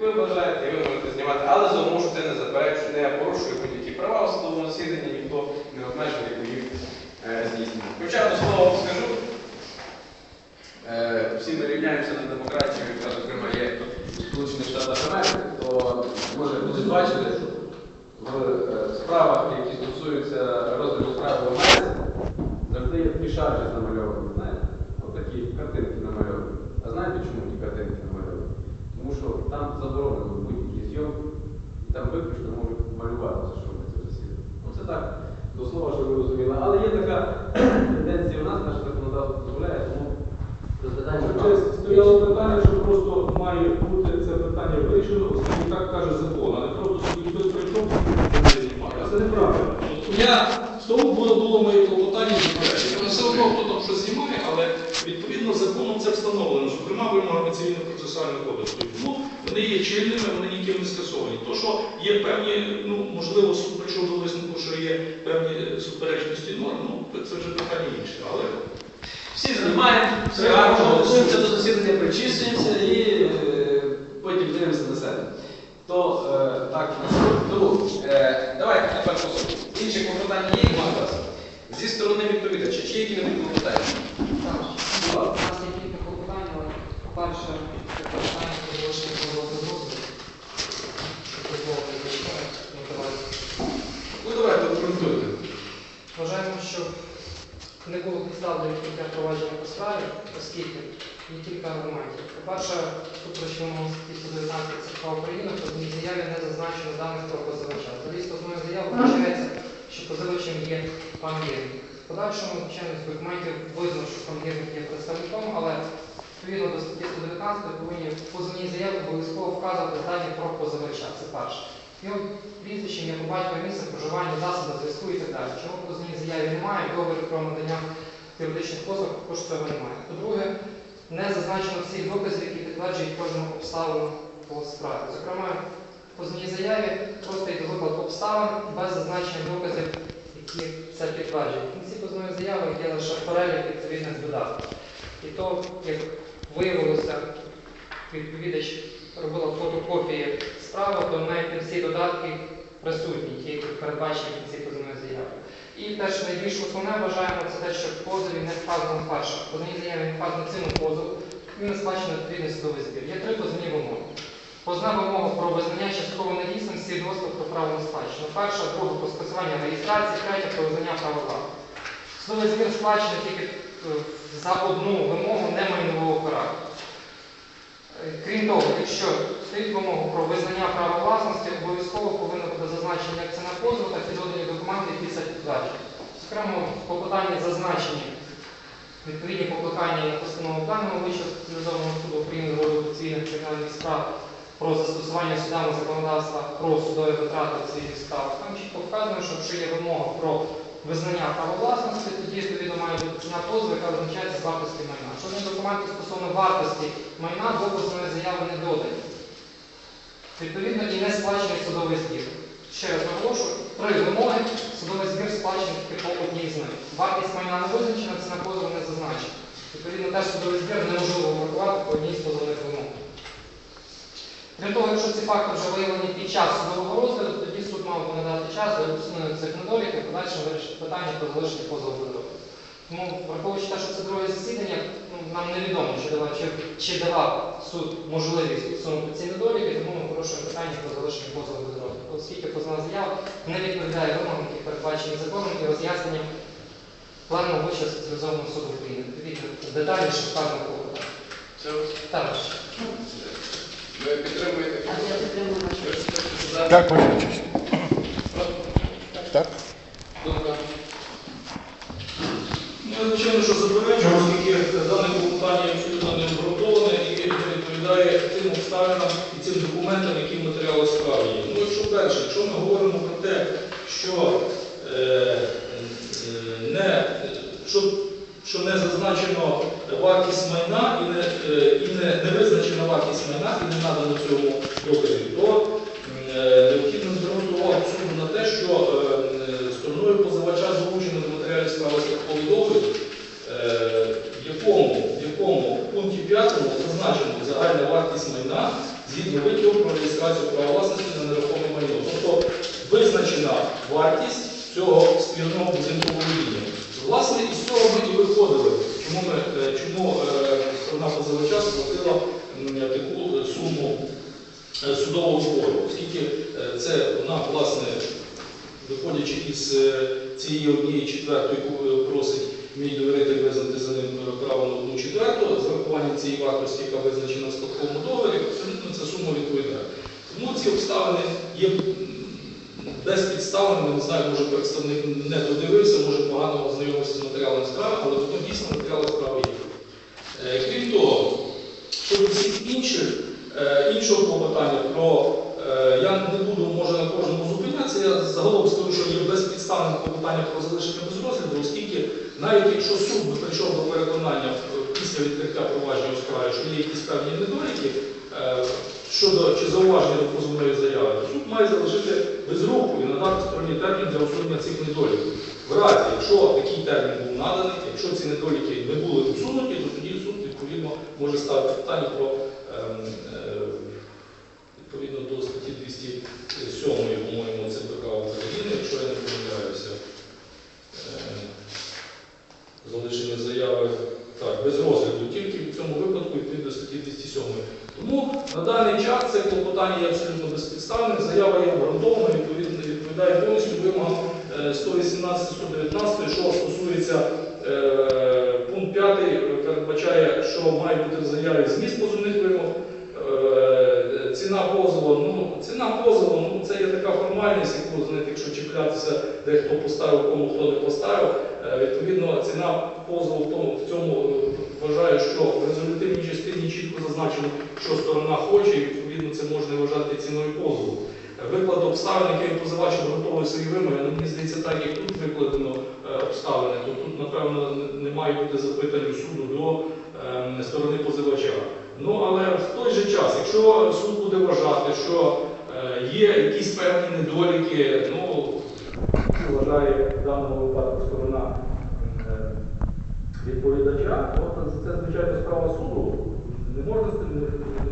Ви бажаєте, ви можете знімати, але умови, що це не заперечує, не порушує будь-які права в судовому засіданні, ніхто не обмежує їх е, здійснення. Хоча до слова скажу, е, всі ми рівняємося на демократію, яка, зокрема, є Сполучених Штатах Америки, то може хтось бачити в е, справах, які стосуються розгляду справи в Америці, завжди є такі шаржі намальовані, знаєте? Отакі картинки намальовані. А знаєте, чому ті картинки намальовані? Тому що там заборонено будь-які зйомки, і там виключно можуть малюватися, що ми це засідання. Ну це так, до слова, що ви розуміли. Але є така тенденція у нас, наше законодавство дозволяє, тому розглядання. Честь, Стояло питання, що просто має бути це питання вирішено, оскільки так каже закон, а не просто собі хтось прийшов і знімає. А це неправильно. Я в тому було, було моє клопотання заперечення. Все одно хто там щось знімає, але відповідно законом це встановлено. Зокрема, вимогами цивільного процесуального кодексу. Тому вони є чинними, вони ніким не скасовані. То, що є певні, ну можливо, суд прийшов до висновку, що є певні суперечності норм, ну це вже питання інше. Але Всі знімаємо, все гарно, до засідання, причислюємося і е, потім дивимося на себе. То е, так, Тому е, давайте тепер по суті. Інші клопотання є у вас? Зі сторони відповідача, чи є які-небудь клопотання? Так, у нас є кілька клопотань, але перше це питання залишення позового розгляду. Ну, давайте. Обґрунтуйте. Вважаємо, що не було підстав для відкриття провадження по справі, оскільки є кілька аргументів. По-перше, вимогам статті 119 ЦК України, в одній заяві не зазначено даних про позивача. Злість одної заяви вважається, що позивачем є пан Єрник. В подальшому, звичайно, з документів видно, що пан Єрник є представником, але відповідно до статті 119 повинні в позовній заяві обов'язково вказувати дані про позивача. Це перше. Його прізвище, ім'я по батькові, місце проживання, засоби зв'язку і так далі. Чому в позовній заяві немає, договір про надання юридичних послуг також цього немає. По-друге, не зазначено всіх доказів, які підтверджують кожну обставину по справі. Зокрема, в позовній заяві просто йде виклад обставин без зазначення доказів, які це підтверджують. В кінці позовної заяви є лише перелік відповідних додатків. І то, як виявилося, відповідач робила фотокопії справи, то навіть не всі додатки присутні, ті, які передбачені в кінці позовної заяви. І те, що найбільш основне вважаємо, це те, що в позові не вказано перше. В позовній заяві не вказано ціну позову, і не сплачено відповідний судовий збір. Є три позовні вимоги. Позна вимога про визнання частково недійсним свідоцтва про право на спадщину. Перша, друга про скасування реєстрації, третя про визнання права. Судовий збір сплачено тільки е, за одну вимогу немайнового характеру. Е, Того, якщо стоїть вимога про визнання права власності, обов'язково повинно бути зазначені як ціна позову, так і додані документи, які це підтверджують. Зокрема, в покликанні зазначені відповідні покликання на постанову пленного вищого спеціалізованого суду України цивільних кримінальних справ про застосування судами законодавства про судові витрати в цивільних справах. Там чітко вказано, що якщо є вимога про визнання права власності, тоді відповідно має ціна позову, яка визначається з вартості майна. Жодні документи стосовно вартості майна до позовної заяви не додані. Відповідно, і не сплачений судовий збір. Ще раз наголошую, три вимоги, судовий збір сплачений тільки по одній з них. Вартість майна не визначена, ціна позову не зазначена. Відповідно, теж судовий збір неможливо врахувати по одній з позовних вимог. Крім того, якщо ці факти вже виявлені під час судового розгляду, суд мав надати час для усунення цих недоліків і подальше вирішити питання про залишення позову без. Тому, враховуючи те, що це друге засідання, ну, нам невідомо, чи давав, чи, чи давав суд можливість усунути ці недоліки, тому ми порушуємо питання про залишення позову без. Оскільки позовна заява не відповідає вимогам, які передбачені законом і роз'ясненням плану Вищого спеціалізованого суду України. Відповідно, детальніше вказано клопотання. Це Так. ви підтримуєте? Так. Так. Думка? Ну, звичайно, що заперечую, оскільки дане клопотання абсолютно не обґрунтоване і відповідає тим обставинам і цим документам, які в матеріалі справи є. Ну, якщо перше, якщо ми говоримо про те, що, е, е, не, що, що не зазначено вартість майна і не, е, і не, не визначена вартість майна і не надано цьому доказі, то е, необхідно звернути увагу суду на те, що е, е, стороною позивача залучено до матеріалів справи страховий договір, е, в якому, в якому в пункті 5 зазначено загальна вартість майна згідно витягу про реєстрацію права власності на нерухоме майно. Тобто визначена вартість цього спільного будинку володіння. Власне, із цього ми і виходили, чому, ми, е, чому е, сторона позивача сплатила таку е, суму судового збору, оскільки це вона, власне, виходячи із цієї однієї четвертої, просить мій довіритель визнати за ним право на одну четверту, з врахуванням цієї вартості, яка визначена в спадковому договорі, абсолютно ця сума відповідає. Тому ці обставини є м, безпідставними, не знаю, може представник не додивився, може погано ознайомився з матеріалом справи, але потім дійсно матеріали справи є. Е, Крім того, щодо всіх інших, е, іншого клопотання про е, я не буду може на кожному зупинятися, я загалом скажу, що є безпідставне клопотання про залишення без розгляду, оскільки навіть якщо суд би прийшов до переконання після відкриття провадження у справі, що є якісь певні недоліки щодо чи зауваження до позовної заяви, суд має залишити без руху і надати стороні термін для усунення цих недоліків. В разі, якщо такий термін був наданий, якщо ці недоліки не були усунуті, то тоді суд відповідно може ставити питання про ем, е, відповідно до статті 207, по-моєму, ЦПК України, якщо я не помиляюся. Е, Залишення заяви так, без розгляду, тільки в цьому випадку відповідно до статті 207. Тому на даний час це клопотання є абсолютно безпідставним, заява є обґрунтованою, відповідно відповідає повністю вимогам е, 118-119, що стосується е, пункт 5, передбачає, що має бути в заяві зміст позовних вимог. Е, Ціна позову, ну ціна позову, ну це є така формальність, яку знаєте, якщо чіплятися, де хто поставив, кому хто не поставив. Відповідно, ціна позову в тому в цьому вважаю, що в що сторона хоче, і відповідно це можна вважати ціною позову. Виклад обставин, який позивач обґрунтовує свої вимоги, ну, мені здається, так як тут викладено е, обставини, то тут, напевно, не- має бути запитань суду до е, сторони позивача. Ну, але в той же час, якщо суд буде вважати, що е, є якісь певні недоліки, ну, вважає в даному випадку сторона е, відповідача, то це, звичайно, справа суду. Не можна з тим не,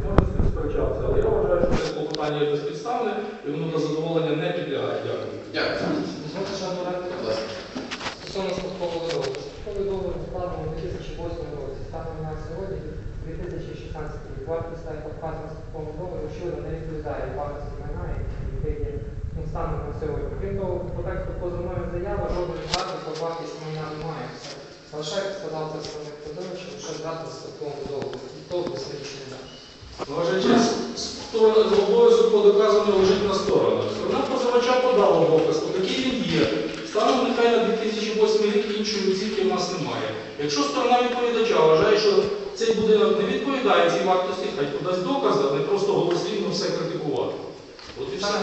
можна з тим сперечатися, але я вважаю, що це клопотання є безпідставне і воно на задоволення не підлягає. Дякую. Дякую. Дозвольте ще одну. Будь ласка. Стосовно спадкового договору. Спадковий договір складений у 2008 році. Станом на сьогодні 2016 рік. Вартість та яка вказана в спадковому договорі, не відповідає вартості майна, який є станом на сьогодні. Крім того, по тексту позовної заяви жодної згадки про вартість майна немає. Це Лише як сказав представник позовича, лише згадка в спадковому Вважаючи, сторона обов'язок по доказанню лежить на сторонах. Сторона позивача подала доказ, такий він є. Станом нехай на 2008 рік іншої оцінки в нас немає. Якщо сторона відповідача вважає, що цей будинок не відповідає цій вартості, хай подасть докази, а не просто голослівно все критикувати. Саме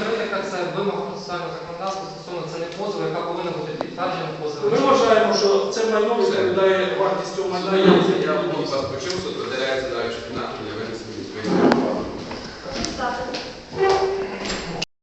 критика це вимога процесуального законодавства стосовно це не позов, яка повинна бути підтверджена позовом. Ми вважаємо, що це майно відповідає вартість цього майна. Я вас почув, суд далі кімнату для винесення відповідної